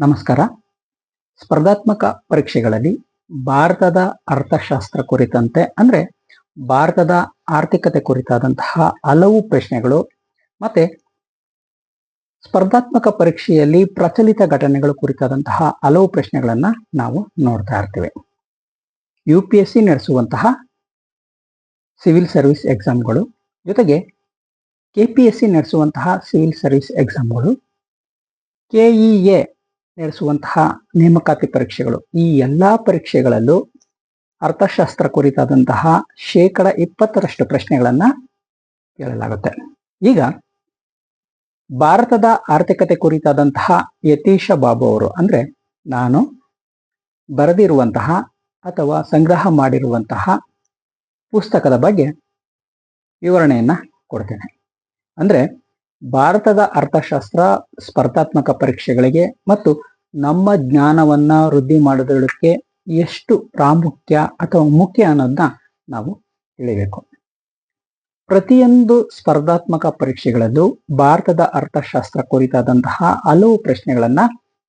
ನಮಸ್ಕಾರ. ಸ್ಪರ್ಧಾತ್ಮಕ ಪರೀಕ್ಷೆಗಳಲ್ಲಿ ಭಾರತದ ಅರ್ಥಶಾಸ್ತ್ರ ಕುರಿತಂತೆ ಅಂದ್ರೆ ಭಾರತದ ಆರ್ಥಿಕತೆ ಕುರಿತಾದಂತಹ ಹಲವು ಪ್ರಶ್ನೆಗಳು ಮತ್ತೆ ಸ್ಪರ್ಧಾತ್ಮಕ ಪರೀಕ್ಷೆಯಲ್ಲಿ ಪ್ರಚಲಿತ ಘಟನೆಗಳು ಕುರಿತಾದಂತಹ ಹಲವು ಪ್ರಶ್ನೆಗಳನ್ನು ನಾವು ನೋಡ್ತಾ ಇರ್ತೀವಿ. ಯು ಪಿ ಎಸ್ ಸಿ ನಡೆಸುವಂತಹ ಸಿವಿಲ್ ಸರ್ವಿಸ್ ಎಕ್ಸಾಮ್ಗಳು ಜೊತೆಗೆ ಕೆ ಪಿ ಎಸ್ ಸಿ ನಡೆಸುವಂತಹ ಸಿವಿಲ್ ಸರ್ವಿಸ್ ಎಕ್ಸಾಮ್ಗಳು ಕೆಇಎ ನಡೆಸುವಂತಹ ನೇಮಕಾತಿ ಪರೀಕ್ಷೆಗಳು. ಈ ಎಲ್ಲ ಪರೀಕ್ಷೆಗಳಲ್ಲೂ ಅರ್ಥಶಾಸ್ತ್ರ ಕುರಿತಾದಂತಹ ಶೇಕಡ ಇಪ್ಪತ್ತರಷ್ಟು ಪ್ರಶ್ನೆಗಳನ್ನ ಕೇಳಲಾಗುತ್ತೆ. ಈಗ ಭಾರತದ ಆರ್ಥಿಕತೆ ಕುರಿತಾದಂತಹ ಯತೀಶ ಬಾಬು ಅವರು ಅಂದ್ರೆ ನಾನು ಬರೆದಿರುವಂತಹ ಅಥವಾ ಸಂಗ್ರಹ ಮಾಡಿರುವಂತಹ ಪುಸ್ತಕದ ಬಗ್ಗೆ ವಿವರಣೆಯನ್ನು ಕೊಡ್ತೇನೆ. ಅಂದ್ರೆ ಭಾರತದ ಅರ್ಥಶಾಸ್ತ್ರ ಸ್ಪರ್ಧಾತ್ಮಕ ಪರೀಕ್ಷೆಗಳಿಗೆ ಮತ್ತು ನಮ್ಮ ಜ್ಞಾನವನ್ನ ವೃದ್ಧಿ ಮಾಡೋದಕ್ಕೆ ಎಷ್ಟು ಪ್ರಾಮುಖ್ಯ ಅಥವಾ ಮುಖ್ಯ ಅನ್ನೋದನ್ನ ನಾವು ತಿಳಿಬೇಕು. ಪ್ರತಿಯೊಂದು ಸ್ಪರ್ಧಾತ್ಮಕ ಪರೀಕ್ಷೆಗಳಲ್ಲೂ ಭಾರತದ ಅರ್ಥಶಾಸ್ತ್ರ ಕುರಿತಾದಂತಹ ಹಲವು ಪ್ರಶ್ನೆಗಳನ್ನ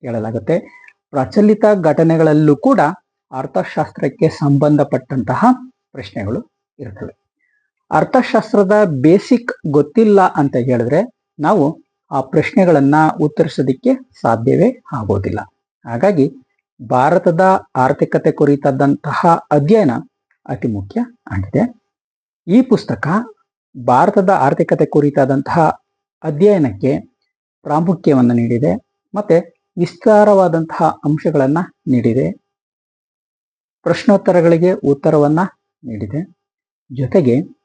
ಕೇಳಲಾಗುತ್ತೆ. ಪ್ರಚಲಿತ ಘಟನೆಗಳಲ್ಲೂ ಕೂಡ ಅರ್ಥಶಾಸ್ತ್ರಕ್ಕೆ ಸಂಬಂಧಪಟ್ಟಂತಹ ಪ್ರಶ್ನೆಗಳು ಇರ್ತವೆ. ಅರ್ಥಶಾಸ್ತ್ರದ ಬೇಸಿಕ್ ಗೊತ್ತಿಲ್ಲ ಅಂತ ಹೇಳಿದ್ರೆ ನಾವು ಆ ಪ್ರಶ್ನೆಗಳನ್ನ ಉತ್ತರಿಸೋದಿಕ್ಕೆ ಸಾಧ್ಯವೇ ಆಗೋದಿಲ್ಲ. ಹಾಗಾಗಿ ಭಾರತದ ಆರ್ಥಿಕತೆ ಕುರಿತಾದಂತಹ ಅಧ್ಯಯನ ಅತಿ ಮುಖ್ಯ ಆಗಿದೆ. ಈ ಪುಸ್ತಕ ಭಾರತದ ಆರ್ಥಿಕತೆ ಕುರಿತಾದಂತಹ ಅಧ್ಯಯನಕ್ಕೆ ಪ್ರಾಮುಖ್ಯವನ್ನು ನೀಡಿದೆ ಮತ್ತೆ ವಿಸ್ತಾರವಾದಂತಹ ಅಂಶಗಳನ್ನು ನೀಡಿದೆ. ಪ್ರಶ್ನೋತ್ತರಗಳಿಗೆ ಉತ್ತರವನ್ನ ನೀಡಿದೆ. ಜೊತೆಗೆ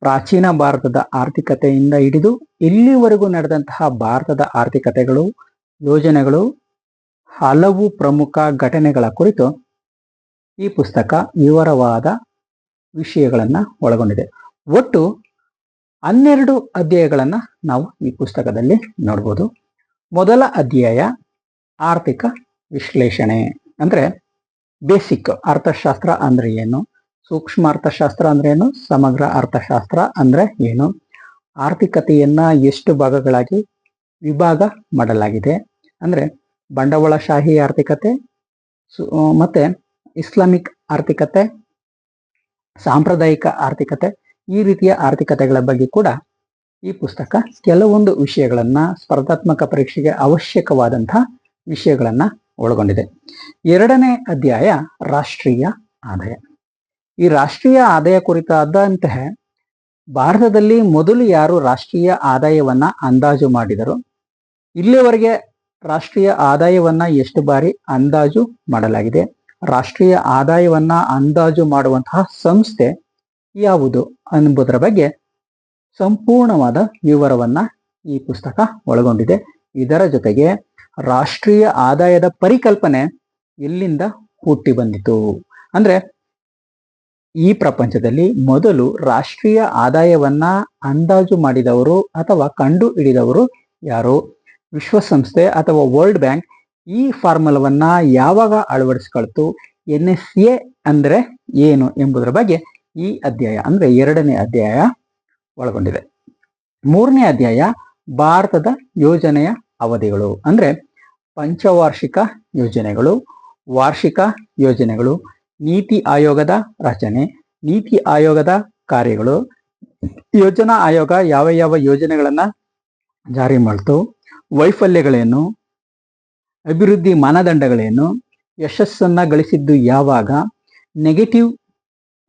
ಪ್ರಾಚೀನ ಭಾರತದ ಆರ್ಥಿಕತೆಯಿಂದ ಹಿಡಿದು ಇಲ್ಲಿವರೆಗೂ ನಡೆದಂತಹ ಭಾರತದ ಆರ್ಥಿಕತೆಗಳು, ಯೋಜನೆಗಳು ಹಲವು ಪ್ರಮುಖ ಘಟನೆಗಳ ಕುರಿತು ಈ ಪುಸ್ತಕ ವಿವರವಾದ ವಿಷಯಗಳನ್ನು ಒಳಗೊಂಡಿದೆ. ಒಟ್ಟು ಹನ್ನೆರಡು ಅಧ್ಯಾಯಗಳನ್ನು ನಾವು ಈ ಪುಸ್ತಕದಲ್ಲಿ ನೋಡ್ಬೋದು. ಮೊದಲ ಅಧ್ಯಾಯ, ಆರ್ಥಿಕ ವಿಶ್ಲೇಷಣೆ. ಅಂದ್ರೆ ಬೇಸಿಕ್ ಅರ್ಥಶಾಸ್ತ್ರ ಅಂದರೆ ಏನು? ಸೂಕ್ಷ್ಮ ಅರ್ಥಶಾಸ್ತ್ರ ಅಂದ್ರೆ ಏನು? ಸಮಗ್ರ ಅರ್ಥಶಾಸ್ತ್ರ ಅಂದ್ರೆ ಏನು? ಆರ್ಥಿಕತೆಯನ್ನ ಎಷ್ಟು ಭಾಗಗಳಾಗಿ ವಿಭಾಗ ಮಾಡಲಾಗಿದೆ? ಅಂದ್ರೆ ಬಂಡವಾಳಶಾಹಿ ಆರ್ಥಿಕತೆ ಮತ್ತೆ ಇಸ್ಲಾಮಿಕ್ ಆರ್ಥಿಕತೆ, ಸಾಂಪ್ರದಾಯಿಕ ಆರ್ಥಿಕತೆ, ಈ ರೀತಿಯ ಆರ್ಥಿಕತೆಗಳ ಬಗ್ಗೆ ಕೂಡ ಈ ಪುಸ್ತಕ ಕೆಲವೊಂದು ವಿಷಯಗಳನ್ನ, ಸ್ಪರ್ಧಾತ್ಮಕ ಪರೀಕ್ಷೆಗೆ ಅವಶ್ಯಕವಾದಂತಹ ವಿಷಯಗಳನ್ನ ಒಳಗೊಂಡಿದೆ. ಎರಡನೇ ಅಧ್ಯಾಯ ರಾಷ್ಟ್ರೀಯ ಆದಾಯ. ಈ ರಾಷ್ಟ್ರೀಯ ಆದಾಯ ಕುರಿತಾದಂತಹ ಭಾರತದಲ್ಲಿ ಮೊದಲು ಯಾರು ರಾಷ್ಟ್ರೀಯ ಆದಾಯವನ್ನ ಅಂದಾಜು ಮಾಡಿದರು? ಇಲ್ಲಿವರೆಗೆ ರಾಷ್ಟ್ರೀಯ ಆದಾಯವನ್ನ ಎಷ್ಟು ಬಾರಿ ಅಂದಾಜು ಮಾಡಲಾಗಿದೆ? ರಾಷ್ಟ್ರೀಯ ಆದಾಯವನ್ನ ಅಂದಾಜು ಮಾಡುವಂತಹ ಸಂಸ್ಥೆ ಯಾವುದು ಎಂಬುದರ ಬಗ್ಗೆ ಸಂಪೂರ್ಣವಾದ ವಿವರವನ್ನ ಈ ಪುಸ್ತಕ ಒಳಗೊಂಡಿದೆ. ಇದರ ಜೊತೆಗೆ ರಾಷ್ಟ್ರೀಯ ಆದಾಯದ ಪರಿಕಲ್ಪನೆ ಎಲ್ಲಿಂದ ಹುಟ್ಟಿ ಬಂದಿತು? ಅಂದ್ರೆ ಈ ಪ್ರಪಂಚದಲ್ಲಿ ಮೊದಲು ರಾಷ್ಟ್ರೀಯ ಆದಾಯವನ್ನ ಅಂದಾಜು ಮಾಡಿದವರು ಅಥವಾ ಕಂಡು ಹಿಡಿದವರು ಯಾರು? ವಿಶ್ವಸಂಸ್ಥೆ ಅಥವಾ ವರ್ಲ್ಡ್ ಬ್ಯಾಂಕ್ ಈ ಫಾರ್ಮುಲವನ್ನ ಯಾವಾಗ ಅಳವಡಿಸ್ಕೊಳ್ತು? ಎನ್ ಎಸ್ ಎ ಅಂದ್ರೆ ಏನು ಎಂಬುದರ ಬಗ್ಗೆ ಈ ಅಧ್ಯಾಯ ಅಂದ್ರೆ ಎರಡನೇ ಅಧ್ಯಾಯ ಒಳಗೊಂಡಿದೆ. ಮೂರನೇ ಅಧ್ಯಾಯ, ಭಾರತದ ಯೋಜನೆಯ ಅವಧಿಗಳು ಅಂದ್ರೆ ಪಂಚವಾರ್ಷಿಕ ಯೋಜನೆಗಳು, ವಾರ್ಷಿಕ ಯೋಜನೆಗಳು. ನೀತಿ ಆಯೋಗದ ರಚನೆ, ನೀತಿ ಆಯೋಗದ ಕಾರ್ಯಗಳು, ಯೋಜನಾ ಆಯೋಗ ಯಾವ ಯಾವ ಯೋಜನೆಗಳನ್ನ ಜಾರಿ ಮಾಡ್ತು, ವೈಫಲ್ಯಗಳೇನು, ಅಭಿವೃದ್ಧಿ ಮಾನದಂಡಗಳೇನು, ಯಶಸ್ಸನ್ನ ಗಳಿಸಿದ್ದು ಯಾವಾಗ, ನೆಗೆಟಿವ್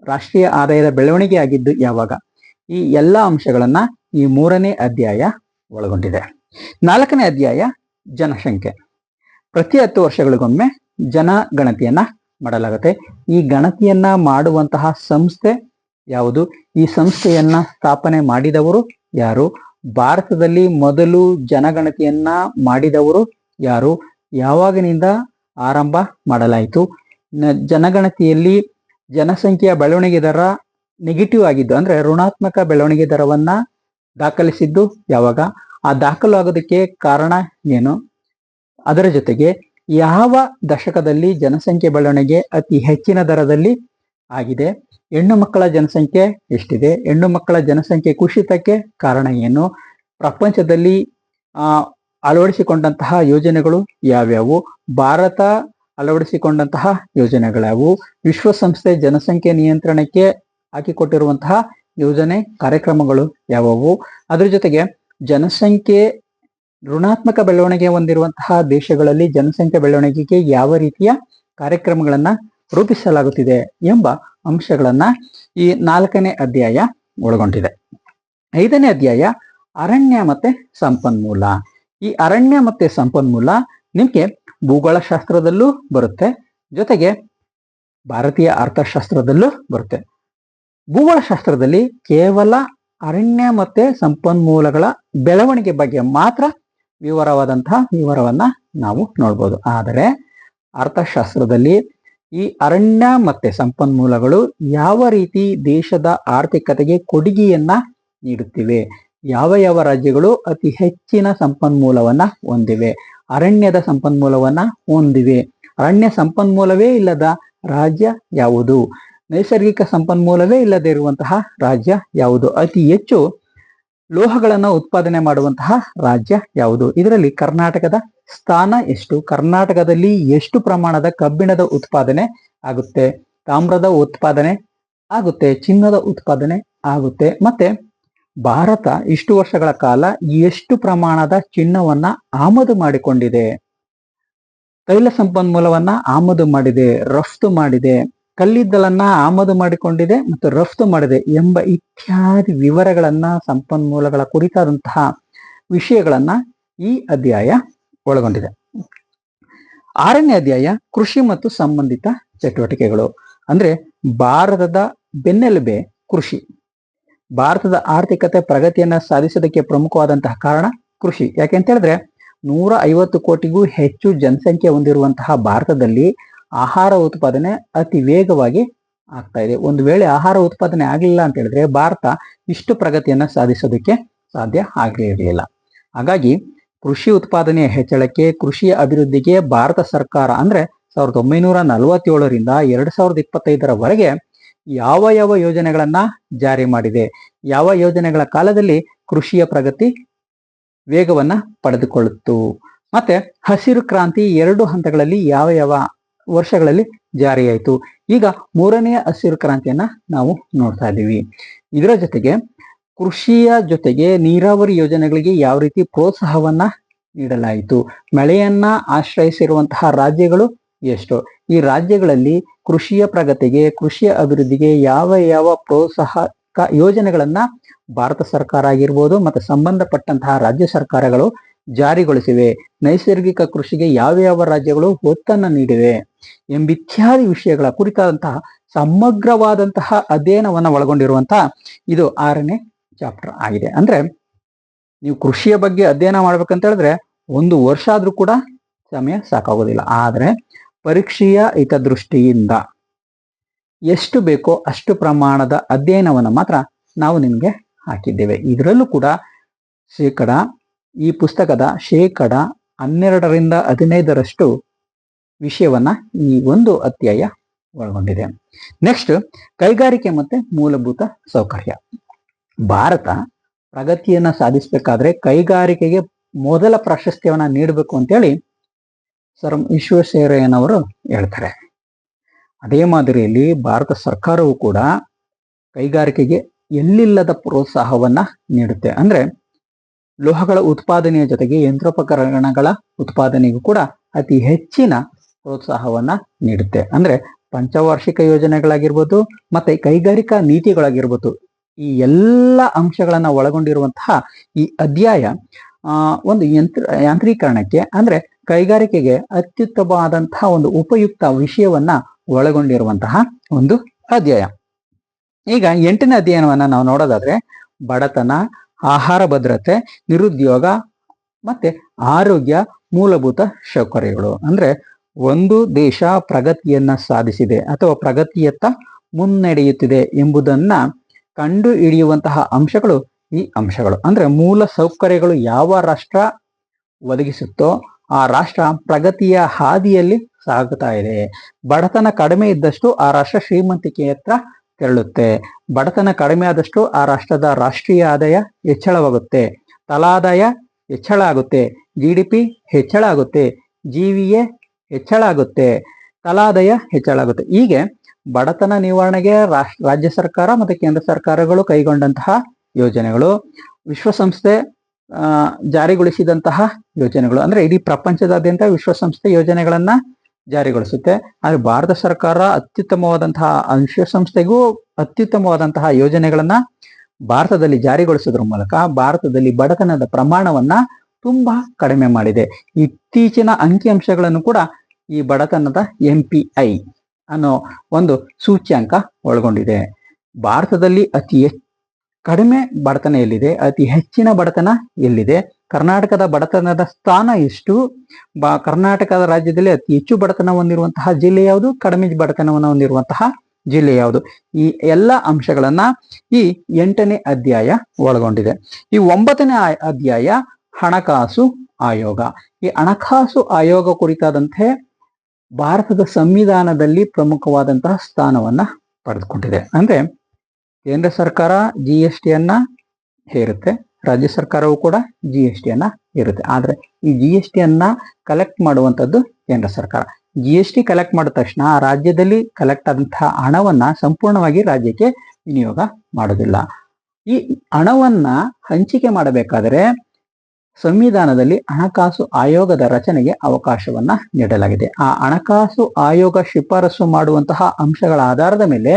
ರಾಷ್ಟ್ರೀಯ ಆದಾಯದ ಬೆಳವಣಿಗೆ ಆಗಿದ್ದು ಯಾವಾಗ, ಈ ಎಲ್ಲ ಅಂಶಗಳನ್ನ ಈ ಮೂರನೇ ಅಧ್ಯಾಯ ಒಳಗೊಂಡಿದೆ. ನಾಲ್ಕನೇ ಅಧ್ಯಾಯ ಜನಸಂಖ್ಯೆ. ಪ್ರತಿ ಹತ್ತು ವರ್ಷಗಳಿಗೊಮ್ಮೆ ಜನಗಣತಿಯನ್ನ ಮಾಡಲಾಗುತ್ತೆ. ಈ ಗಣತಿಯನ್ನ ಮಾಡುವಂತಹ ಸಂಸ್ಥೆ ಯಾವುದು? ಈ ಸಂಸ್ಥೆಯನ್ನ ಸ್ಥಾಪನೆ ಮಾಡಿದವರು ಯಾರು? ಭಾರತದಲ್ಲಿ ಮೊದಲು ಜನಗಣತಿಯನ್ನ ಮಾಡಿದವರು ಯಾರು? ಯಾವಾಗಿನಿಂದ ಆರಂಭ ಮಾಡಲಾಯಿತು? ಜನಗಣತಿಯಲ್ಲಿ ಜನಸಂಖ್ಯೆಯ ಬೆಳವಣಿಗೆ ದರ ನೆಗೆಟಿವ್ ಆಗಿದ್ದು, ಅಂದ್ರೆ ಋಣಾತ್ಮಕ ಬೆಳವಣಿಗೆ ದರವನ್ನ ದಾಖಲಿಸಿದ್ದು ಯಾವಾಗ? ಆ ದಾಖಲು ಆಗೋದಕ್ಕೆ ಕಾರಣ ಏನು? ಅದರ ಜೊತೆಗೆ ಯಾವ ದಶಕದಲ್ಲಿ ಜನಸಂಖ್ಯೆ ಬೆಳವಣಿಗೆ ಅತಿ ಹೆಚ್ಚಿನ ದರದಲ್ಲಿ ಆಗಿದೆ? ಹೆಣ್ಣು ಮಕ್ಕಳ ಜನಸಂಖ್ಯೆ ಎಷ್ಟಿದೆ? ಹೆಣ್ಣು ಮಕ್ಕಳ ಜನಸಂಖ್ಯೆ ಕುಸಿತಕ್ಕೆ ಕಾರಣ ಏನು? ಪ್ರಪಂಚದಲ್ಲಿ ಅಳವಡಿಸಿಕೊಂಡಂತಹ ಯೋಜನೆಗಳು ಯಾವ್ಯಾವು? ಭಾರತ ಅಳವಡಿಸಿಕೊಂಡಂತಹ ಯೋಜನೆಗಳ್ಯಾವು ವಿಶ್ವಸಂಸ್ಥೆ ಜನಸಂಖ್ಯೆ ನಿಯಂತ್ರಣಕ್ಕೆ ಹಾಕಿಕೊಟ್ಟಿರುವಂತಹ ಯೋಜನೆ ಕಾರ್ಯಕ್ರಮಗಳು ಯಾವುವು? ಅದ್ರ ಜೊತೆಗೆ ಜನಸಂಖ್ಯೆ ಋಣಾತ್ಮಕ ಬೆಳವಣಿಗೆ ಹೊಂದಿರುವಂತಹ ದೇಶಗಳಲ್ಲಿ ಜನಸಂಖ್ಯೆ ಬೆಳವಣಿಗೆಗೆ ಯಾವ ರೀತಿಯ ಕಾರ್ಯಕ್ರಮಗಳನ್ನ ರೂಪಿಸಲಾಗುತ್ತಿದೆ ಎಂಬ ಅಂಶಗಳನ್ನ ಈ ನಾಲ್ಕನೇ ಅಧ್ಯಾಯ ಒಳಗೊಂಡಿದೆ. ಐದನೇ ಅಧ್ಯಾಯ, ಅರಣ್ಯ ಮತ್ತೆ ಸಂಪನ್ಮೂಲ. ಈ ಅರಣ್ಯ ಮತ್ತೆ ಸಂಪನ್ಮೂಲ ನಿಮಗೆ ಭೂಗೋಳಶಾಸ್ತ್ರದಲ್ಲೂ ಬರುತ್ತೆ, ಜೊತೆಗೆ ಭಾರತೀಯ ಅರ್ಥಶಾಸ್ತ್ರದಲ್ಲೂ ಬರುತ್ತೆ. ಭೂಗೋಳಶಾಸ್ತ್ರದಲ್ಲಿ ಕೇವಲ ಅರಣ್ಯ ಮತ್ತೆ ಸಂಪನ್ಮೂಲಗಳ ಬೆಳವಣಿಗೆ ಬಗ್ಗೆ ಮಾತ್ರ ವಿವರವಾದಂತಹ ವಿವರವನ್ನ ನಾವು ನೋಡ್ಬೋದು. ಆದರೆ ಅರ್ಥಶಾಸ್ತ್ರದಲ್ಲಿ ಈ ಅರಣ್ಯ ಮತ್ತೆ ಸಂಪನ್ಮೂಲಗಳು ಯಾವ ರೀತಿ ದೇಶದ ಆರ್ಥಿಕತೆಗೆ ಕೊಡುಗೆಯನ್ನ ನೀಡುತ್ತಿವೆ? ಯಾವ ಯಾವ ರಾಜ್ಯಗಳು ಅತಿ ಹೆಚ್ಚಿನ ಸಂಪನ್ಮೂಲವನ್ನ ಹೊಂದಿವೆ? ಅರಣ್ಯದ ಸಂಪನ್ಮೂಲವನ್ನ ಹೊಂದಿವೆ. ಅರಣ್ಯ ಸಂಪನ್ಮೂಲವೇ ಇಲ್ಲದ ರಾಜ್ಯ ಯಾವುದು? ನೈಸರ್ಗಿಕ ಸಂಪನ್ಮೂಲವೇ ಇಲ್ಲದೆ ಇರುವಂತಹ ರಾಜ್ಯ ಯಾವುದು? ಅತಿ ಹೆಚ್ಚು ಲೋಹಗಳನ್ನು ಉತ್ಪಾದನೆ ಮಾಡುವಂತಹ ರಾಜ್ಯ ಯಾವುದು? ಇದರಲ್ಲಿ ಕರ್ನಾಟಕದ ಸ್ಥಾನ ಎಷ್ಟು? ಕರ್ನಾಟಕದಲ್ಲಿ ಎಷ್ಟು ಪ್ರಮಾಣದ ಕಬ್ಬಿಣದ ಉತ್ಪಾದನೆ ಆಗುತ್ತೆ? ತಾಮ್ರದ ಉತ್ಪಾದನೆ ಆಗುತ್ತೆ, ಚಿನ್ನದ ಉತ್ಪಾದನೆ ಆಗುತ್ತೆ. ಮತ್ತೆ ಭಾರತ ಇಷ್ಟು ವರ್ಷಗಳ ಕಾಲ ಎಷ್ಟು ಪ್ರಮಾಣದ ಚಿನ್ನವನ್ನ ಆಮದು ಮಾಡಿಕೊಂಡಿದೆ? ತೈಲ ಸಂಪನ್ಮೂಲವನ್ನ ಆಮದು ಮಾಡಿದೆ, ರಫ್ತು ಮಾಡಿದೆ. ಕಲ್ಲಿದ್ದಲನ್ನ ಆಮದು ಮಾಡಿಕೊಂಡಿದೆ ಮತ್ತು ರಫ್ತು ಮಾಡಿದೆ ಎಂಬ ಇತ್ಯಾದಿ ವಿವರಗಳನ್ನ ಸಂಪನ್ಮೂಲಗಳ ಕುರಿತಾದಂತಹ ವಿಷಯಗಳನ್ನ ಈ ಅಧ್ಯಾಯ ಒಳಗೊಂಡಿದೆ. ಆರನೇ ಅಧ್ಯಾಯ, ಕೃಷಿ ಮತ್ತು ಸಂಬಂಧಿತ ಚಟುವಟಿಕೆಗಳು. ಅಂದ್ರೆ ಭಾರತದ ಬೆನ್ನೆಲುಬೆ ಕೃಷಿ. ಭಾರತದ ಆರ್ಥಿಕತೆ ಪ್ರಗತಿಯನ್ನ ಸಾಧಿಸೋದಕ್ಕೆ ಪ್ರಮುಖವಾದಂತಹ ಕಾರಣ ಕೃಷಿ. ಯಾಕೆಂತ ಹೇಳಿದ್ರೆ ನೂರ ಐವತ್ತು ಕೋಟಿಗೂ ಹೆಚ್ಚು ಜನಸಂಖ್ಯೆ ಹೊಂದಿರುವಂತಹ ಭಾರತದಲ್ಲಿ ಆಹಾರ ಉತ್ಪಾದನೆ ಅತಿ ವೇಗವಾಗಿ ಆಗ್ತಾ ಇದೆ. ಒಂದು ವೇಳೆ ಆಹಾರ ಉತ್ಪಾದನೆ ಆಗಲಿಲ್ಲ ಅಂತ ಹೇಳಿದ್ರೆ ಭಾರತ ಇಷ್ಟು ಪ್ರಗತಿಯನ್ನ ಸಾಧಿಸೋದಕ್ಕೆ ಸಾಧ್ಯ ಆಗಲಿರಲಿಲ್ಲ ಹಾಗಾಗಿ ಕೃಷಿ ಉತ್ಪಾದನೆಯ ಹೆಚ್ಚಳಕ್ಕೆ, ಕೃಷಿಯ ಅಭಿವೃದ್ಧಿಗೆ ಭಾರತ ಸರ್ಕಾರ ಅಂದ್ರೆ ಸಾವಿರದ ಒಂಬೈನೂರ ನಲವತ್ತೇಳರಿಂದ ಎರಡ್ ಸಾವಿರದ ಇಪ್ಪತ್ತೈದರವರೆಗೆ ಯಾವ ಯಾವ ಯೋಜನೆಗಳನ್ನ ಜಾರಿ ಮಾಡಿದೆ, ಯಾವ ಯೋಜನೆಗಳ ಕಾಲದಲ್ಲಿ ಕೃಷಿಯ ಪ್ರಗತಿ ವೇಗವನ್ನ ಪಡೆದುಕೊಳ್ಳುತ್ತು, ಮತ್ತೆ ಹಸಿರು ಕ್ರಾಂತಿ ಎರಡು ಹಂತಗಳಲ್ಲಿ ಯಾವ ಯಾವ ವರ್ಷಗಳಲ್ಲಿ ಜಾರಿಯಾಯಿತು. ಈಗ ಮೂರನೆಯ ಹಸಿರು ಕ್ರಾಂತಿಯನ್ನ ನಾವು ನೋಡ್ತಾ ಇದ್ದೀವಿ. ಇದರ ಜೊತೆಗೆ ಕೃಷಿಯ ಜೊತೆಗೆ ನೀರಾವರಿ ಯೋಜನೆಗಳಿಗೆ ಯಾವ ರೀತಿ ಪ್ರೋತ್ಸಾಹವನ್ನ ನೀಡಲಾಯಿತು? ಮಳೆಯನ್ನ ಆಶ್ರಯಿಸಿರುವಂತಹ ರಾಜ್ಯಗಳು ಎಷ್ಟು? ಈ ರಾಜ್ಯಗಳಲ್ಲಿ ಕೃಷಿಯ ಪ್ರಗತಿಗೆ, ಕೃಷಿಯ ಅಭಿವೃದ್ಧಿಗೆ ಯಾವ ಯಾವ ಪ್ರೋತ್ಸಾಹಕ ಯೋಜನೆಗಳನ್ನ ಭಾರತ ಸರ್ಕಾರ ಆಗಿರ್ಬೋದು, ಮತ್ತೆ ಸಂಬಂಧಪಟ್ಟಂತಹ ರಾಜ್ಯ ಸರ್ಕಾರಗಳು ಜಾರಿಗೊಳಿಸಿವೆ. ನೈಸರ್ಗಿಕ ಕೃಷಿಗೆ ಯಾವ ಯಾವ ರಾಜ್ಯಗಳು ಒತ್ತನ್ನ ನೀಡಿವೆ ಎಂಬಿತ್ಯಾದಿ ವಿಷಯಗಳ ಕುರಿತಾದಂತಹ ಸಮಗ್ರವಾದಂತಹ ಅಧ್ಯಯನವನ್ನ ಒಳಗೊಂಡಿರುವಂತಹ ಇದು ಆರನೇ ಚಾಪ್ಟರ್ ಆಗಿದೆ. ಅಂದ್ರೆ ನೀವು ಕೃಷಿಯ ಬಗ್ಗೆ ಅಧ್ಯಯನ ಮಾಡ್ಬೇಕಂತ ಹೇಳಿದ್ರೆ ಒಂದು ವರ್ಷ ಆದ್ರೂ ಕೂಡ ಸಮಯ ಸಾಕಾಗೋದಿಲ್ಲ. ಆದರೆ ಪರೀಕ್ಷೆಯ ಹಿತದೃಷ್ಟಿಯಿಂದ ಎಷ್ಟು ಬೇಕೋ ಅಷ್ಟು ಪ್ರಮಾಣದ ಅಧ್ಯಯನವನ್ನು ಮಾತ್ರ ನಾವು ನಿಮಗೆ ಹಾಕಿದ್ದೇವೆ. ಇದರಲ್ಲೂ ಕೂಡ ಶೇಕಡ ಈ ಪುಸ್ತಕದ ಶೇಕಡ ಹನ್ನೆರಡರಿಂದ ಹದಿನೈದರಷ್ಟು ವಿಷಯವನ್ನ ಈ ಒಂದು ಅಧ್ಯಾಯ ಒಳಗೊಂಡಿದೆ. ನೆಕ್ಸ್ಟ್ ಕೈಗಾರಿಕೆ ಮತ್ತೆ ಮೂಲಭೂತ ಸೌಕರ್ಯ. ಭಾರತ ಪ್ರಗತಿಯನ್ನ ಸಾಧಿಸಬೇಕಾದ್ರೆ ಕೈಗಾರಿಕೆಗೆ ಮೊದಲ ಪ್ರಾಶಸ್ತ್ಯವನ್ನ ನೀಡಬೇಕು ಅಂತೇಳಿ ಸರ್ ವಿಶ್ವೇಶ್ವರಯ್ಯನವರು ಹೇಳ್ತಾರೆ. ಅದೇ ಮಾದರಿಯಲ್ಲಿ ಭಾರತ ಸರ್ಕಾರವು ಕೂಡ ಕೈಗಾರಿಕೆಗೆ ಎಲ್ಲಿಲ್ಲದ ಪ್ರೋತ್ಸಾಹವನ್ನ ನೀಡುತ್ತೆ. ಅಂದ್ರೆ ಲೋಹಗಳ ಉತ್ಪಾದನೆಯ ಜೊತೆಗೆ ಯಂತ್ರೋಪಕರಣಗಳ ಉತ್ಪಾದನೆಗೂ ಕೂಡ ಅತಿ ಹೆಚ್ಚಿನ ಪ್ರೋತ್ಸಾಹವನ್ನ ನೀಡುತ್ತೆ. ಅಂದ್ರೆ ಪಂಚವಾರ್ಷಿಕ ಯೋಜನೆಗಳಾಗಿರ್ಬೋದು, ಮತ್ತೆ ಕೈಗಾರಿಕಾ ನೀತಿಗಳಾಗಿರ್ಬೋದು, ಈ ಎಲ್ಲ ಅಂಶಗಳನ್ನ ಒಳಗೊಂಡಿರುವಂತಹ ಈ ಅಧ್ಯಾಯ ಒಂದು ಯಂತ್ರ, ಯಾಂತ್ರೀಕರಣಕ್ಕೆ ಅಂದ್ರೆ ಕೈಗಾರಿಕೆಗೆ ಅತ್ಯುತ್ತಮವಾದಂತಹ ಒಂದು ಉಪಯುಕ್ತ ವಿಷಯವನ್ನ ಒಳಗೊಂಡಿರುವಂತಹ ಒಂದು ಅಧ್ಯಾಯ. ಈಗ ಎಂಟನೇ ಅಧ್ಯಯನವನ್ನ ನಾವು ನೋಡೋದಾದ್ರೆ ಬಡತನ ಆಹಾರ ಭದ್ರತೆ, ನಿರುದ್ಯೋಗ ಮತ್ತೆ ಆರೋಗ್ಯ ಮೂಲಭೂತ ಸೌಕರ್ಯಗಳು. ಅಂದ್ರೆ ಒಂದು ದೇಶ ಪ್ರಗತಿಯನ್ನ ಸಾಧಿಸಿದೆ ಅಥವಾ ಪ್ರಗತಿಯತ್ತ ಮುನ್ನಡೆಯುತ್ತಿದೆ ಎಂಬುದನ್ನ ಕಂಡು ಹಿಡಿಯುವಂತಹ ಅಂಶಗಳು ಈ ಅಂಶಗಳು. ಅಂದ್ರೆ ಮೂಲ ಸೌಕರ್ಯಗಳು ಯಾವ ರಾಷ್ಟ್ರ ಒದಗಿಸುತ್ತೋ ಆ ರಾಷ್ಟ್ರ ಪ್ರಗತಿಯ ಹಾದಿಯಲ್ಲಿ ಸಾಗುತ್ತಾ ಇದೆ. ಬಡತನ ಕಡಿಮೆ ಇದ್ದಷ್ಟು ಆ ರಾಷ್ಟ್ರ ಶ್ರೀಮಂತಿಕೆಯತ್ತ ತೆರಳುತ್ತೆ ಬಡತನ ಕಡಿಮೆ ಆದಷ್ಟು ಆ ರಾಷ್ಟ್ರದ ರಾಷ್ಟ್ರೀಯ ಆದಾಯ ಹೆಚ್ಚಳವಾಗುತ್ತೆ. ತಲಾದಾಯ ಹೆಚ್ಚಳ ಆಗುತ್ತೆ. ಜಿ ಡಿ ಪಿ ಹೆಚ್ಚಳ ಆಗುತ್ತೆ. ಜಿ ವಿ ಎ ಹೆಚ್ಚಳ ಆಗುತ್ತೆ. ತಲಾದಾಯ ಹೆಚ್ಚಳ ಆಗುತ್ತೆ. ಹೀಗೆ ಬಡತನ ನಿವಾರಣೆಗೆ ರಾಜ್ಯ ಸರ್ಕಾರ ಮತ್ತು ಕೇಂದ್ರ ಸರ್ಕಾರಗಳು ಕೈಗೊಂಡಂತಹ ಯೋಜನೆಗಳು, ವಿಶ್ವಸಂಸ್ಥೆ ಜಾರಿಗೊಳಿಸಿದಂತಹ ಯೋಜನೆಗಳು. ಅಂದ್ರೆ ಇಡೀ ಪ್ರಪಂಚದಾದ್ಯಂತ ವಿಶ್ವಸಂಸ್ಥೆ ಯೋಜನೆಗಳನ್ನ ಜಾರಿಗೊಳಿಸುತ್ತೆ. ಆದರೆ ಭಾರತ ಸರ್ಕಾರ ಅತ್ಯುತ್ತಮವಾದಂತಹ ಅಂಶ ಸಂಸ್ಥೆಗೂ ಅತ್ಯುತ್ತಮವಾದಂತಹ ಯೋಜನೆಗಳನ್ನ ಭಾರತದಲ್ಲಿ ಜಾರಿಗೊಳಿಸೋದ್ರ ಮೂಲಕ ಭಾರತದಲ್ಲಿ ಬಡತನದ ಪ್ರಮಾಣವನ್ನ ತುಂಬಾ ಕಡಿಮೆ ಮಾಡಿದೆ. ಇತ್ತೀಚಿನ ಅಂಕಿಅಂಶಗಳನ್ನು ಕೂಡ ಈ ಬಡತನದ ಎಂ ಪಿ ಐ ಅನ್ನೋ ಒಂದು ಸೂಚ್ಯಾಂಕ ಒಳಗೊಂಡಿದೆ. ಭಾರತದಲ್ಲಿ ಅತಿ ಕಡಿಮೆ ಬಡತನ ಎಲ್ಲಿದೆ? ಅತಿ ಹೆಚ್ಚಿನ ಬಡತನ ಎಲ್ಲಿದೆ? ಕರ್ನಾಟಕದ ಬಡತನದ ಸ್ಥಾನ ಎಷ್ಟು? ಬ, ಕರ್ನಾಟಕದ ರಾಜ್ಯದಲ್ಲಿ ಅತಿ ಹೆಚ್ಚು ಬಡತನ ಹೊಂದಿರುವಂತಹ ಜಿಲ್ಲೆ ಯಾವುದು? ಕಡಿಮೆ ಬಡತನವನ್ನು ಹೊಂದಿರುವಂತಹ ಜಿಲ್ಲೆ ಯಾವುದು? ಈ ಎಲ್ಲ ಅಂಶಗಳನ್ನ ಈ ಎಂಟನೇ ಅಧ್ಯಾಯ ಒಳಗೊಂಡಿದೆ. ಈ ಒಂಬತ್ತನೇ ಅಧ್ಯಾಯ ಹಣಕಾಸು ಆಯೋಗ. ಈ ಹಣಕಾಸು ಆಯೋಗ ಕುರಿತಾದಂತೆ ಭಾರತದ ಸಂವಿಧಾನದಲ್ಲಿ ಪ್ರಮುಖವಾದಂತಹ ಸ್ಥಾನವನ್ನ ಪಡೆದುಕೊಂಡಿದೆ. ಅಂದ್ರೆ ಕೇಂದ್ರ ಸರ್ಕಾರ ಜಿ ಎಸ್ ಟಿಯನ್ನ ಹೇರುತ್ತೆ. ರಾಜ್ಯ ಸರ್ಕಾರವು ಕೂಡ ಜಿ ಎಸ್ ಟಿಯನ್ನ ಇರುತ್ತೆ. ಆದರೆ ಈ ಜಿ ಎಸ್ ಟಿಯನ್ನ ಕಲೆಕ್ಟ್ ಮಾಡುವಂತದ್ದು ಕೇಂದ್ರ ಸರ್ಕಾರ. ಜಿ ಎಸ್ ಟಿ ಕಲೆಕ್ಟ್ ಮಾಡಿದ ತಕ್ಷಣ ರಾಜ್ಯದಲ್ಲಿ ಕಲೆಕ್ಟ್ ಆದಂತಹ ಹಣವನ್ನ ಸಂಪೂರ್ಣವಾಗಿ ರಾಜ್ಯಕ್ಕೆ ವಿನಿಯೋಗ ಮಾಡೋದಿಲ್ಲ. ಈ ಹಣವನ್ನ ಹಂಚಿಕೆ ಮಾಡಬೇಕಾದರೆ ಸಂವಿಧಾನದಲ್ಲಿ ಹಣಕಾಸು ಆಯೋಗದ ರಚನೆಗೆ ಅವಕಾಶವನ್ನ ನೀಡಲಾಗಿದೆ. ಆ ಹಣಕಾಸು ಆಯೋಗ ಶಿಫಾರಸು ಮಾಡುವಂತಹ ಅಂಶಗಳ ಆಧಾರದ ಮೇಲೆ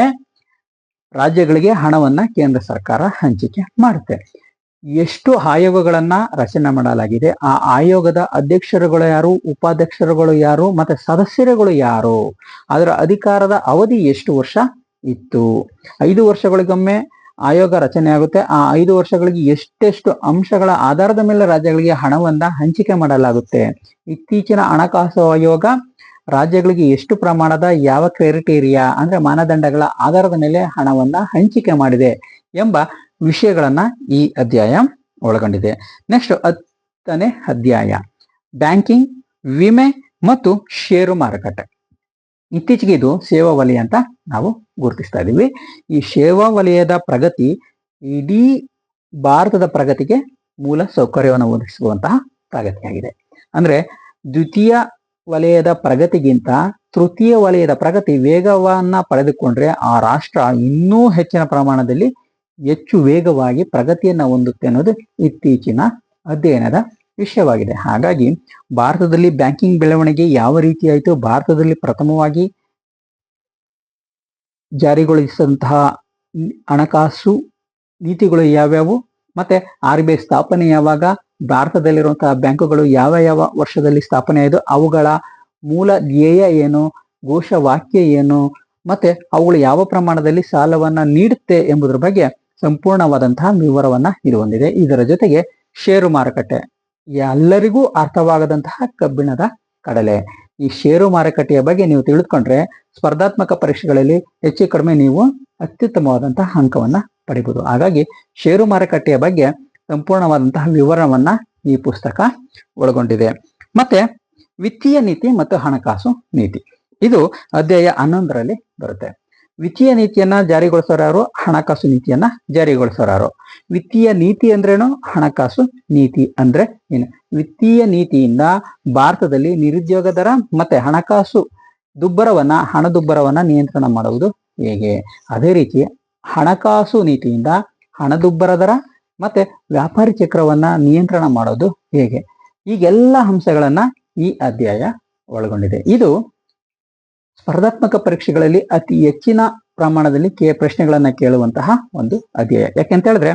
ರಾಜ್ಯಗಳಿಗೆ ಹಣವನ್ನ ಕೇಂದ್ರ ಸರ್ಕಾರ ಹಂಚಿಕೆ ಮಾಡುತ್ತೆ. ಎಷ್ಟು ಆಯೋಗಗಳನ್ನ ರಚನೆ ಮಾಡಲಾಗಿದೆ? ಆ ಆಯೋಗದ ಅಧ್ಯಕ್ಷರುಗಳು ಯಾರು? ಉಪಾಧ್ಯಕ್ಷರುಗಳು ಯಾರು? ಮತ್ತೆ ಸದಸ್ಯರುಗಳು ಯಾರು? ಅದರ ಅಧಿಕಾರದ ಅವಧಿ ಎಷ್ಟು ವರ್ಷ ಇತ್ತು? ಐದು ವರ್ಷಗಳಿಗೊಮ್ಮೆ ಆಯೋಗ ರಚನೆ ಆಗುತ್ತೆ. ಆ ಐದು ವರ್ಷಗಳಿಗೆ ಎಷ್ಟೆಷ್ಟು ಅಂಶಗಳ ಆಧಾರದ ಮೇಲೆ ರಾಜ್ಯಗಳಿಗೆ ಹಣವನ್ನ ಹಂಚಿಕೆ ಮಾಡಲಾಗುತ್ತೆ? ಇತ್ತೀಚಿನ ಹಣಕಾಸು ಆಯೋಗ ರಾಜ್ಯಗಳಿಗೆ ಎಷ್ಟು ಪ್ರಮಾಣದ, ಯಾವ ಕ್ರೈಟೀರಿಯಾ, ಅಂದ್ರೆ ಮಾನದಂಡಗಳ ಆಧಾರದ ಮೇಲೆ ಹಣವನ್ನ ಹಂಚಿಕೆ ಮಾಡಿದೆ ಎಂಬ ವಿಷಯಗಳನ್ನ ಈ ಅಧ್ಯಾಯ ಒಳಗೊಂಡಿದೆ. ನೆಕ್ಸ್ಟ್ ಹತ್ತನೇ ಅಧ್ಯಾಯ. ಬ್ಯಾಂಕಿಂಗ್ ವಿಮೆ ಮತ್ತು ಷೇರು ಮಾರುಕಟ್ಟೆ. ಇತ್ತೀಚೆಗೆ ಇದು ಸೇವಾ ವಲಯ ಅಂತ ನಾವು ಗುರುತಿಸ್ತಾ ಇದ್ದೀವಿ. ಈ ಸೇವಾ ವಲಯದ ಪ್ರಗತಿ ಇಡೀ ಭಾರತದ ಪ್ರಗತಿಗೆ ಮೂಲ ಸೌಕರ್ಯವನ್ನು ಒದಗಿಸುವಂತಹ ಪ್ರಗತಿಯಾಗಿದೆ. ಅಂದ್ರೆ ದ್ವಿತೀಯ ವಲಯದ ಪ್ರಗತಿಗಿಂತ ತೃತೀಯ ವಲಯದ ಪ್ರಗತಿ ವೇಗವನ್ನ ಪಡೆದುಕೊಂಡ್ರೆ ಆ ರಾಷ್ಟ್ರ ಇನ್ನೂ ಹೆಚ್ಚಿನ ಪ್ರಮಾಣದಲ್ಲಿ ಹೆಚ್ಚು ವೇಗವಾಗಿ ಪ್ರಗತಿಯನ್ನು ಹೊಂದುತ್ತೆ ಅನ್ನೋದು ಇತ್ತೀಚಿನ ಅಧ್ಯಯನದ ವಿಷಯವಾಗಿದೆ. ಹಾಗಾಗಿ ಭಾರತದಲ್ಲಿ ಬ್ಯಾಂಕಿಂಗ್ ಬೆಳವಣಿಗೆ ಯಾವ ರೀತಿ ಆಯಿತು? ಭಾರತದಲ್ಲಿ ಪ್ರಥಮವಾಗಿ ಜಾರಿಗೊಳಿಸಿದಂತಹ ಹಣಕಾಸು ನೀತಿಗಳು ಯಾವ್ಯಾವು? ಮತ್ತೆ ಆರ್ ಬಿ ಐ ಸ್ಥಾಪನೆ ಯಾವಾಗ? ಭಾರತದಲ್ಲಿರುವಂತಹ ಬ್ಯಾಂಕುಗಳು ಯಾವ ಯಾವ ವರ್ಷದಲ್ಲಿ ಸ್ಥಾಪನೆ ಆಯಿತು? ಅವುಗಳ ಮೂಲ ಧ್ಯೇಯ ಏನು? ಘೋಷವಾಕ್ಯ ಏನು? ಮತ್ತೆ ಅವುಗಳು ಯಾವ ಪ್ರಮಾಣದಲ್ಲಿ ಸಾಲವನ್ನ ನೀಡುತ್ತೆ ಎಂಬುದರ ಬಗ್ಗೆ ಸಂಪೂರ್ಣವಾದಂತಹ ವಿವರವನ್ನ ಇದು ಹೊಂದಿದೆ ಇದರ ಜೊತೆಗೆ ಷೇರು ಮಾರುಕಟ್ಟೆ. ಎಲ್ಲರಿಗೂ ಅರ್ಥವಾಗದಂತಹ ಕಬ್ಬಿಣದ ಕಡಲೆ. ಈ ಷೇರು ಮಾರುಕಟ್ಟೆಯ ಬಗ್ಗೆ ನೀವು ತಿಳಿದುಕೊಂಡ್ರೆ ಸ್ಪರ್ಧಾತ್ಮಕ ಪರೀಕ್ಷೆಗಳಲ್ಲಿ ಹೆಚ್ಚು ಕಡಿಮೆ ನೀವು ಅತ್ಯುತ್ತಮವಾದಂತಹ ಅಂಕವನ್ನ ಪಡಿಬಹುದು ಹಾಗಾಗಿ ಷೇರು ಮಾರುಕಟ್ಟೆಯ ಬಗ್ಗೆ ಸಂಪೂರ್ಣವಾದಂತಹ ವಿವರವನ್ನ ಈ ಪುಸ್ತಕ ಒಳಗೊಂಡಿದೆ. ಮತ್ತೆ ವಿತ್ತೀಯ ನೀತಿ ಮತ್ತು ಹಣಕಾಸು ನೀತಿ. ಇದು ಅಧ್ಯಾಯ ಹನ್ನೊಂದರಲ್ಲಿ ಬರುತ್ತೆ. ವಿತ್ತೀಯ ನೀತಿಯನ್ನ ಜಾರಿಗೊಳಿಸೋರಾರು ಹಣಕಾಸು ನೀತಿಯನ್ನ ಜಾರಿಗೊಳಿಸೋರಾರು ವಿತ್ತೀಯ ನೀತಿ ಅಂದ್ರೇನು? ಹಣಕಾಸು ನೀತಿ ಅಂದ್ರೆ ಏನು? ವಿತ್ತೀಯ ನೀತಿಯಿಂದ ಭಾರತದಲ್ಲಿ ನಿರುದ್ಯೋಗ ದರ ಮತ್ತೆ ಹಣಕಾಸು ದುಬ್ಬರವನ್ನ ಹಣದುಬ್ಬರವನ್ನ ನಿಯಂತ್ರಣ ಮಾಡುವುದು ಹೇಗೆ? ಅದೇ ರೀತಿ ಹಣಕಾಸು ನೀತಿಯಿಂದ ಹಣದುಬ್ಬರ ದರ ಮತ್ತೆ ವ್ಯಾಪಾರಿ ಚಕ್ರವನ್ನ ನಿಯಂತ್ರಣ ಮಾಡೋದು ಹೇಗೆ? ಈಗೆಲ್ಲ ಅಂಶಗಳನ್ನ ಈ ಅಧ್ಯಾಯ ಒಳಗೊಂಡಿದೆ. ಇದು ಸ್ಪರ್ಧಾತ್ಮಕ ಪರೀಕ್ಷೆಗಳಲ್ಲಿ ಅತಿ ಹೆಚ್ಚಿನ ಪ್ರಮಾಣದಲ್ಲಿ ಕೆ ಪ್ರಶ್ನೆಗಳನ್ನ ಕೇಳುವಂತಹ ಒಂದು ಅಧ್ಯಾಯ. ಯಾಕೆಂತ ಹೇಳಿದ್ರೆ,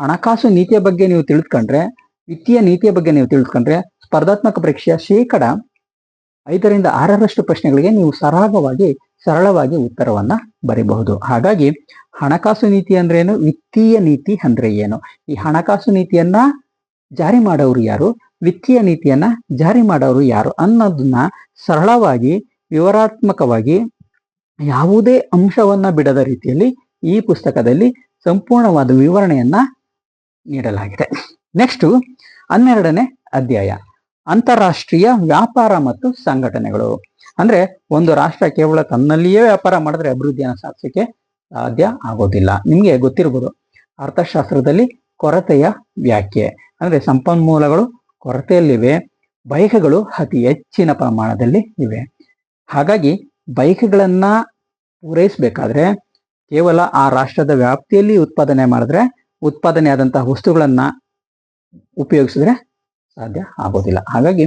ಹಣಕಾಸು ನೀತಿಯ ಬಗ್ಗೆ ನೀವು ತಿಳಿದುಕೊಂಡ್ರೆ, ವಿತ್ತೀಯ ನೀತಿಯ ಬಗ್ಗೆ ನೀವು ತಿಳಿದುಕೊಂಡ್ರೆ, ಸ್ಪರ್ಧಾತ್ಮಕ ಪರೀಕ್ಷೆಯ ಶೇಕಡ ಐದರಿಂದ ಆರರಷ್ಟು ಪ್ರಶ್ನೆಗಳಿಗೆ ನೀವು ಸರಾಗವಾಗಿ, ಸರಳವಾಗಿ ಉತ್ತರವನ್ನ ಬರೀಬಹುದು. ಹಾಗಾಗಿ, ಹಣಕಾಸು ನೀತಿ ಅಂದ್ರೆ ಏನು? ವಿತ್ತೀಯ ನೀತಿ ಅಂದ್ರೆ ಏನು? ಈ ಹಣಕಾಸು ನೀತಿಯನ್ನ ಜಾರಿ ಮಾಡೋರು ಯಾರು? ವಿತ್ತೀಯ ನೀತಿಯನ್ನ ಜಾರಿ ಮಾಡೋರು ಯಾರು ಅನ್ನೋದನ್ನ ಸರಳವಾಗಿ ವಿವರಾತ್ಮಕವಾಗಿ ಯಾವುದೇ ಅಂಶವನ್ನ ಬಿಡದ ರೀತಿಯಲ್ಲಿ ಈ ಪುಸ್ತಕದಲ್ಲಿ ಸಂಪೂರ್ಣವಾದ ವಿವರಣೆಯನ್ನ ನೀಡಲಾಗಿದೆ. ನೆಕ್ಸ್ಟ್ ಹನ್ನೆರಡನೇ ಅಧ್ಯಾಯ. ಅಂತಾರಾಷ್ಟ್ರೀಯ ವ್ಯಾಪಾರ ಮತ್ತು ಸಂಘಟನೆಗಳು. ಅಂದ್ರೆ ಒಂದು ರಾಷ್ಟ್ರ ಕೇವಲ ತನ್ನಲ್ಲಿಯೇ ವ್ಯಾಪಾರ ಮಾಡಿದ್ರೆ ಅಭಿವೃದ್ಧಿಯನ್ನು ಸಾಧಿಸಕ್ಕೆ ಸಾಧ್ಯ ಆಗೋದಿಲ್ಲ. ನಿಮಗೆ ಗೊತ್ತಿರ್ಬೋದು ಅರ್ಥಶಾಸ್ತ್ರದಲ್ಲಿ ಕೊರತೆಯ ವ್ಯಾಖ್ಯೆ. ಅಂದ್ರೆ ಸಂಪನ್ಮೂಲಗಳು ಕೊರತೆಯಲ್ಲಿವೆ, ಬಯಕೆಗಳು ಅತಿ ಹೆಚ್ಚಿನ ಪ್ರಮಾಣದಲ್ಲಿ ಇವೆ. ಹಾಗಾಗಿ ಬೈಕ್ಗಳನ್ನು ಪೂರೈಸಬೇಕಾದ್ರೆ ಕೇವಲ ಆ ರಾಷ್ಟ್ರದ ವ್ಯಾಪ್ತಿಯಲ್ಲಿ ಉತ್ಪಾದನೆ ಮಾಡಿದ್ರೆ ಉತ್ಪಾದನೆ ಆದಂತಹ ವಸ್ತುಗಳನ್ನ ಉಪಯೋಗಿಸಿದ್ರೆ ಸಾಧ್ಯ ಆಗೋದಿಲ್ಲ. ಹಾಗಾಗಿ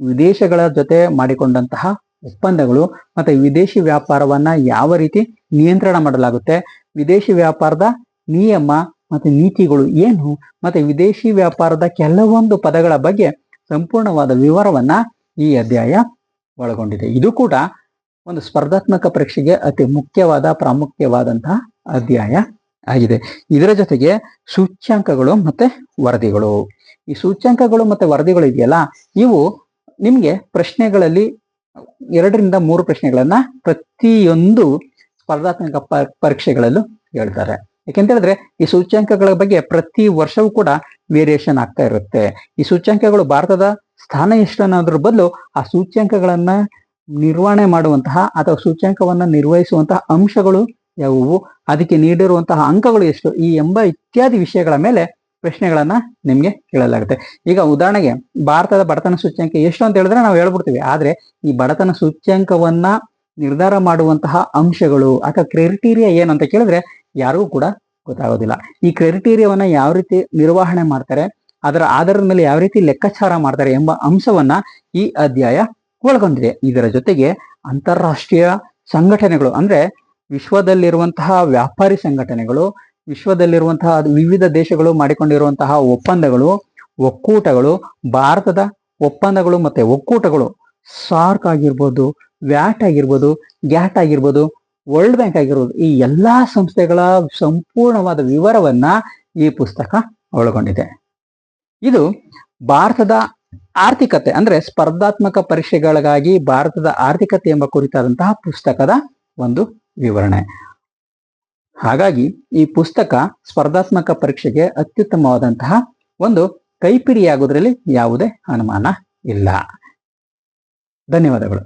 ವಿದೇಶಗಳ ಜೊತೆ ಮಾಡಿಕೊಂಡಂತಹ ಒಪ್ಪಂದಗಳು ಮತ್ತೆ ವಿದೇಶಿ ವ್ಯಾಪಾರವನ್ನ ಯಾವ ರೀತಿ ನಿಯಂತ್ರಣ ಮಾಡಲಾಗುತ್ತೆ, ವಿದೇಶಿ ವ್ಯಾಪಾರದ ನಿಯಮ ಮತ್ತೆ ನೀತಿಗಳು ಏನು, ಮತ್ತೆ ವಿದೇಶಿ ವ್ಯಾಪಾರದ ಕೆಲವೊಂದು ಪದಗಳ ಬಗ್ಗೆ ಸಂಪೂರ್ಣವಾದ ವಿವರವನ್ನ ಈ ಅಧ್ಯಾಯ ಒಳಗೊಂಡಿದೆ. ಇದು ಕೂಡ ಒಂದು ಸ್ಪರ್ಧಾತ್ಮಕ ಪರೀಕ್ಷೆಗೆ ಅತಿ ಮುಖ್ಯವಾದ, ಪ್ರಾಮುಖ್ಯವಾದಂತಹ ಅಧ್ಯಾಯ ಆಗಿದೆ. ಇದರ ಜೊತೆಗೆ ಸೂಚ್ಯಾಂಕಗಳು ಮತ್ತೆ ವರದಿಗಳು. ಈ ಸೂಚ್ಯಾಂಕಗಳು ಮತ್ತೆ ವರದಿಗಳು ಇದೆಯಲ್ಲ, ಇವು ನಿಮಗೆ ಪ್ರಶ್ನೆಗಳಲ್ಲಿ ಎರಡರಿಂದ ಮೂರು ಪ್ರಶ್ನೆಗಳನ್ನ ಪ್ರತಿಯೊಂದು ಸ್ಪರ್ಧಾತ್ಮಕ ಪರೀಕ್ಷೆಗಳಲ್ಲೂ ಹೇಳ್ತಾರೆ. ಯಾಕೆಂತ ಹೇಳಿದ್ರೆ, ಈ ಸೂಚ್ಯಾಂಕಗಳ ಬಗ್ಗೆ ಪ್ರತಿ ವರ್ಷವೂ ಕೂಡ ವೇರಿಯೇಷನ್ ಆಗ್ತಾ ಇರುತ್ತೆ. ಈ ಸೂಚ್ಯಾಂಕಗಳು ಭಾರತದ ಸ್ಥಾನ ಎಷ್ಟು ಅನ್ನೋದ್ರ ಬದಲು ಆ ಸೂಚ್ಯಂಕಗಳನ್ನ ನಿರ್ವಹಣೆ ಮಾಡುವಂತಹ ಅಥವಾ ಸೂಚ್ಯಂಕವನ್ನ ನಿರ್ವಹಿಸುವಂತಹ ಅಂಶಗಳು ಯಾವುವು? ಅದಕ್ಕೆ ನೀಡಿರುವಂತಹ ಅಂಕಗಳು ಎಷ್ಟು? ಈ ಎಂಬ ಇತ್ಯಾದಿ ವಿಷಯಗಳ ಮೇಲೆ ಪ್ರಶ್ನೆಗಳನ್ನ ನಿಮ್ಗೆ ಕೇಳಲಾಗುತ್ತೆ. ಈಗ ಉದಾಹರಣೆಗೆ ಭಾರತದ ಬಡತನ ಸೂಚ್ಯಂಕ ಎಷ್ಟು ಅಂತ ಹೇಳಿದ್ರೆ ನಾವು ಹೇಳ್ಬಿಡ್ತೀವಿ. ಆದ್ರೆ ಈ ಬಡತನ ಸೂಚ್ಯಂಕವನ್ನ ನಿರ್ಧಾರ ಮಾಡುವಂತಹ ಅಂಶಗಳು ಅಥವಾ ಕ್ರೈಟೀರಿಯಾ ಅಂತ ಕೇಳಿದ್ರೆ ಯಾರಿಗೂ ಕೂಡ ಗೊತ್ತಾಗೋದಿಲ್ಲ. ಈ ಕ್ರೈಟೀರಿಯಾವನ್ನ ಯಾವ ರೀತಿ ನಿರ್ವಹಣೆ ಮಾಡ್ತಾರೆ? ಅದರ ಆಧಾರದ ಮೇಲೆ ಯಾವ ರೀತಿ ಲೆಕ್ಕಾಚಾರ ಮಾಡ್ತಾರೆ ಎಂಬ ಅಂಶವನ್ನ ಈ ಅಧ್ಯಾಯ ಒಳಗೊಂಡಿದೆ. ಇದರ ಜೊತೆಗೆ ಅಂತಾರಾಷ್ಟ್ರೀಯ ಸಂಘಟನೆಗಳು ಅಂದ್ರೆ ವಿಶ್ವದಲ್ಲಿರುವಂತಹ ವ್ಯಾಪಾರಿ ಸಂಘಟನೆಗಳು, ವಿಶ್ವದಲ್ಲಿರುವಂತಹ ವಿವಿಧ ದೇಶಗಳು ಮಾಡಿಕೊಂಡಿರುವಂತಹ ಒಪ್ಪಂದಗಳು, ಒಕ್ಕೂಟಗಳು, ಭಾರತದ ಒಪ್ಪಂದಗಳು ಮತ್ತೆ ಒಕ್ಕೂಟಗಳು, ಸಾರ್ಕ್ ಆಗಿರ್ಬೋದು, ವ್ಯಾಟ್ ಆಗಿರ್ಬೋದು, ಗ್ಯಾಟ್ ಆಗಿರ್ಬೋದು, ವರ್ಲ್ಡ್ ಬ್ಯಾಂಕ್ ಆಗಿರ್ಬೋದು, ಈ ಎಲ್ಲಾ ಸಂಸ್ಥೆಗಳ ಸಂಪೂರ್ಣವಾದ ವಿವರವನ್ನ ಈ ಪುಸ್ತಕ ಒಳಗೊಂಡಿದೆ. ಇದು ಭಾರತದ ಆರ್ಥಿಕತೆ, ಅಂದ್ರೆ ಸ್ಪರ್ಧಾತ್ಮಕ ಪರೀಕ್ಷೆಗಳಿಗಾಗಿ ಭಾರತದ ಆರ್ಥಿಕತೆ ಎಂಬ ಕುರಿತಾದಂತಹ ಪುಸ್ತಕದ ಒಂದು ವಿವರಣೆ. ಹಾಗಾಗಿ ಈ ಪುಸ್ತಕ ಸ್ಪರ್ಧಾತ್ಮಕ ಪರೀಕ್ಷೆಗೆ ಅತ್ಯುತ್ತಮವಾದಂತಹ ಒಂದು ಕೈಪಿಡಿಯಾಗುವುದರಲ್ಲಿ ಯಾವುದೇ ಅನುಮಾನ ಇಲ್ಲ. ಧನ್ಯವಾದಗಳು.